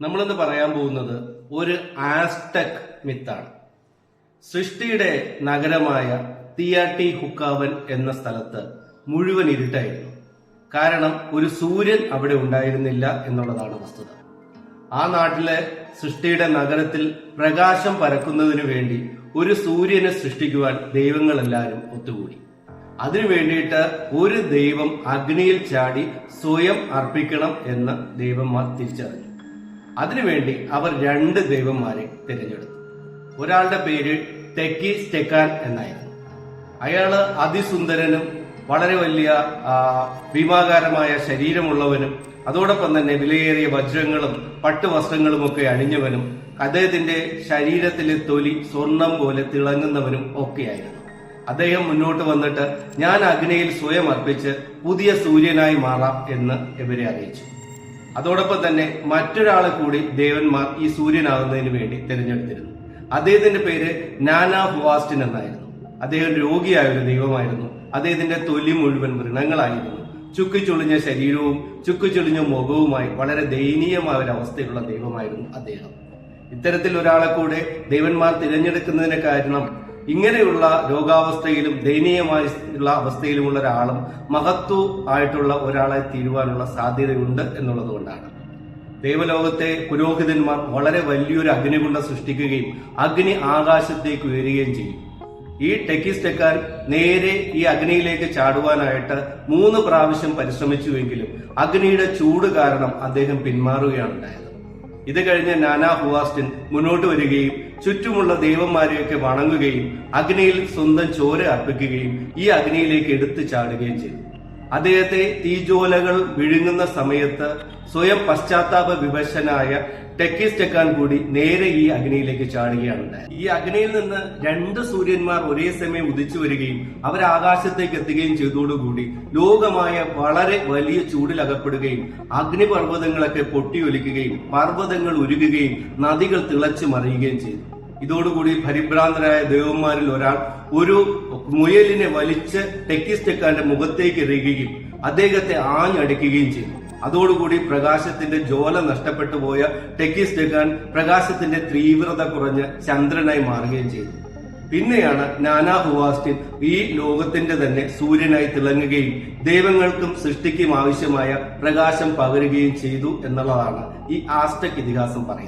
നമ്മളിന്ന് പറയാൻ പോകുന്നത് ഒരു ആസ്ടെക് മിത്താണ്. സൃഷ്ടിയുടെ നഗരമായ തിയാട്ടി ഹുക്കാവൻ എന്ന സ്ഥലത്ത് മുഴുവൻ ഇരുട്ടായിരുന്നു. കാരണം ഒരു സൂര്യൻ അവിടെ ഉണ്ടായിരുന്നില്ല എന്നുള്ളതാണ് വസ്തുത. ആ നാട്ടിലെ സൃഷ്ടിയുടെ നഗരത്തിൽ പ്രകാശം പരക്കുന്നതിനു വേണ്ടി ഒരു സൂര്യനെ സൃഷ്ടിക്കുവാൻ ദൈവങ്ങളെല്ലാവരും ഒത്തുകൂടി. അതിനു വേണ്ടിയിട്ട് ഒരു ദൈവം അഗ്നിയിൽ ചാടി സ്വയം അർപ്പിക്കണം എന്ന് ദൈവന്മാർ തിരിച്ചറിഞ്ഞു. അതിനുവേണ്ടി അവർ രണ്ട് ദൈവന്മാരെ തിരഞ്ഞെടുത്തു. ഒരാളുടെ പേര് തെക്കി സ്റ്റെക്കാൻ എന്നായിരുന്നു. അയാൾ അതിസുന്ദരനും വളരെ വലിയ ഭീമാകാരമായ ശരീരമുള്ളവനും അതോടൊപ്പം തന്നെ വിലയേറിയ വജ്രങ്ങളും പട്ടുവസ്ത്രങ്ങളും ഒക്കെ അണിഞ്ഞവനും അദ്ദേഹത്തിന്റെ ശരീരത്തിലെ തൊലി സ്വർണം പോലെ തിളങ്ങുന്നവനും ഒക്കെയായിരുന്നു. അദ്ദേഹം മുന്നോട്ട് വന്നിട്ട് ഞാൻ അഗ്നിയിൽ സ്വയം അർപ്പിച്ച് പുതിയ സൂര്യനായി മാറാം എന്ന് ഇവരെ അറിയിച്ചു. അതോടൊപ്പം തന്നെ മറ്റൊരാളെ കൂടി ദേവന്മാർ ഈ സൂര്യനാകുന്നതിന് വേണ്ടി തിരഞ്ഞെടുത്തിരുന്നു. അദ്ദേഹത്തിന്റെ പേര് നാനാ ഹുവാസ്റ്റിൻ എന്നായിരുന്നു. അദ്ദേഹം രോഗിയായ ഒരു ദൈവമായിരുന്നു. അദ്ദേഹത്തിന്റെ തൊലി മുഴുവൻ മൃണങ്ങളായിരുന്നു. ചുക്കിച്ചുളിഞ്ഞ ശരീരവും ചുക്കിച്ചുളിഞ്ഞ മുഖവുമായി വളരെ ദയനീയമായ ഒരു അവസ്ഥയിലുള്ള ദൈവമായിരുന്നു അദ്ദേഹം. ഇത്തരത്തിൽ ഒരാളെ കൂടെ ദൈവന്മാർ തിരഞ്ഞെടുക്കുന്നതിന് കാരണം ഇങ്ങനെയുള്ള രോഗാവസ്ഥയിലും ദയനീയമായുള്ള അവസ്ഥയിലുമുള്ള ഒരാളും മഹത്വ ആയിട്ടുള്ള ഒരാളെ തീരുവാനുള്ള സാധ്യതയുണ്ട് എന്നുള്ളത് കൊണ്ടാണ്. ദൈവലോകത്തെ പുരോഹിതന്മാർ വളരെ വലിയൊരു അഗ്നികുണ്ഡം സൃഷ്ടിക്കുകയും അഗ്നി ആകാശത്തേക്ക് ഉയരുകയും ചെയ്യും. ഈ ടെക്കിസ്റ്റക്കാർ നേരെ ഈ അഗ്നിയിലേക്ക് ചാടുവാനായിട്ട് മൂന്ന് പ്രാവശ്യം പരിശ്രമിച്ചുവെങ്കിലും അഗ്നിയുടെ ചൂട് കാരണം അദ്ദേഹം പിന്മാറുകയാണ് ഉണ്ടായത് ഇത് കഴിഞ്ഞ് നാനാ ഹുവാസ്റ്റിൻ മുന്നോട്ട് വരികയും ചുറ്റുമുള്ള ദൈവന്മാരെയൊക്കെ വണങ്ങുകയും അഗ്നിയിൽ സ്വന്തം ചോര അർപ്പിക്കുകയും ഈ അഗ്നിയിലേക്ക് എടുത്തു ചാടുകയും ചെയ്തു. അദ്ദേഹത്തെ തീജോലകൾ വിഴുങ്ങുന്ന സമയത്ത് സ്വയം പശ്ചാത്താപ വിവശനായ ടെക്കിസ്റ്റെക്കാൻ കൂടി നേരെ ഈ അഗ്നിയിലേക്ക് ചാടുകയാണ്. ഈ അഗ്നിയിൽ നിന്ന് രണ്ട് സൂര്യന്മാർ ഒരേ സമയം ഉദിച്ചു വരികയും അവർ ആകാശത്തേക്ക് എത്തുകയും ചെയ്തതോടുകൂടി ലോകമായ വളരെ വലിയ ചൂടിലകപ്പെടുകയും അഗ്നിപർവതങ്ങളൊക്കെ പൊട്ടിയൊലിക്കുകയും പർവതങ്ങൾ ഉരുകുകയും നദികൾ തിളച്ചു മറിയുകയും ചെയ്തു. ഇതോടുകൂടി പരിഭ്രാന്തരായ ദേവന്മാരിൽ ഒരാൾ ഒരു മുയലിനെ വലിച്ച് ടെക്കിസ്റ്റെക്കാന്റെ മുഖത്തേക്ക് എറിയുകയും അദ്ദേഹത്തെ ആഞ്ഞടിക്കുകയും ചെയ്തു. അതോടുകൂടി പ്രകാശത്തിന്റെ ജോല നഷ്ടപ്പെട്ടു പോയ ടെക്കിസ്റ്റെക്കാൻ പ്രകാശത്തിന്റെ തീവ്രത കുറഞ്ഞ് ചന്ദ്രനായി മാറുകയും ചെയ്തു. പിന്നെയാണ് നാനാ ഹുവാസ്റ്റിൻ ഈ ലോകത്തിന്റെ തന്നെ സൂര്യനായി തിളങ്ങുകയും ദൈവങ്ങൾക്കും സൃഷ്ടിക്കും ആവശ്യമായ പ്രകാശം പകരുകയും ചെയ്തു എന്നുള്ളതാണ് ഈ ആസ്റ്റക് ഇതിഹാസം പറയുന്നത്.